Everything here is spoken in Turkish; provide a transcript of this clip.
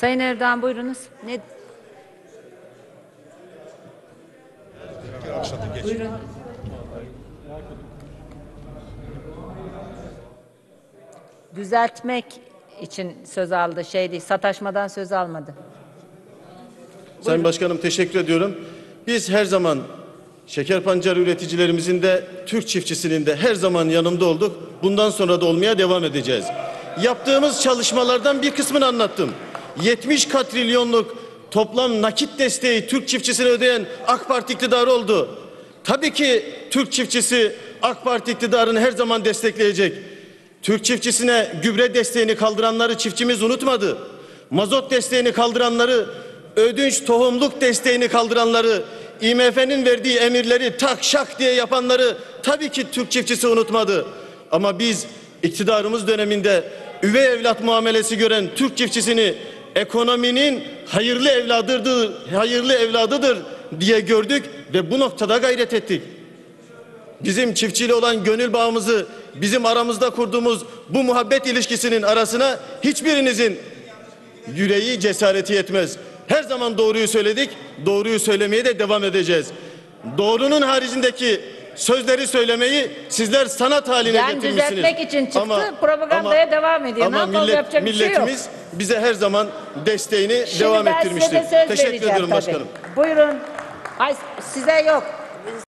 Sayın Erdoğan buyurunuz. Ne? Buyurun. Düzeltmek için söz aldı. Şey değil, sataşmadan söz almadı. Sayın Başkanım teşekkür ediyorum. Biz her zaman şeker pancarı üreticilerimizin de Türk çiftçisinin de her zaman yanında olduk. Bundan sonra da olmaya devam edeceğiz. Yaptığımız çalışmalardan bir kısmını anlattım. 70 katrilyonluk toplam nakit desteği Türk çiftçisine ödeyen AK Parti iktidarı oldu. Tabii ki Türk çiftçisi AK Parti iktidarını her zaman destekleyecek. Türk çiftçisine gübre desteğini kaldıranları çiftçimiz unutmadı. Mazot desteğini kaldıranları, ödünç tohumluk desteğini kaldıranları, IMF'nin verdiği emirleri tak şak diye yapanları tabii ki Türk çiftçisi unutmadı. Ama biz iktidarımız döneminde üvey evlat muamelesi gören Türk çiftçisini ekonominin hayırlı evladıdır, hayırlı evladıdır diye gördük ve bu noktada gayret ettik bizim çiftçiyle olan gönül bağımızı bizim aramızda kurduğumuz bu muhabbet ilişkisinin arasına hiçbirinizin yüreği cesareti yetmez. Her zaman doğruyu söyledik, doğruyu söylemeye de devam edeceğiz. Doğrunun haricindeki sözleri söylemeyi sizler sanat haline Yani getirmişsiniz. düzeltmek için çıktı, propagandaya devam ediyor. Ne Ama yapalım, millet, yapacak bir şey yok. milletimiz bize her zaman desteğini Şimdi devam ben ettirmiştir. Teşekkür ediyorum tabii. başkanım. Buyurun. Ay size yok.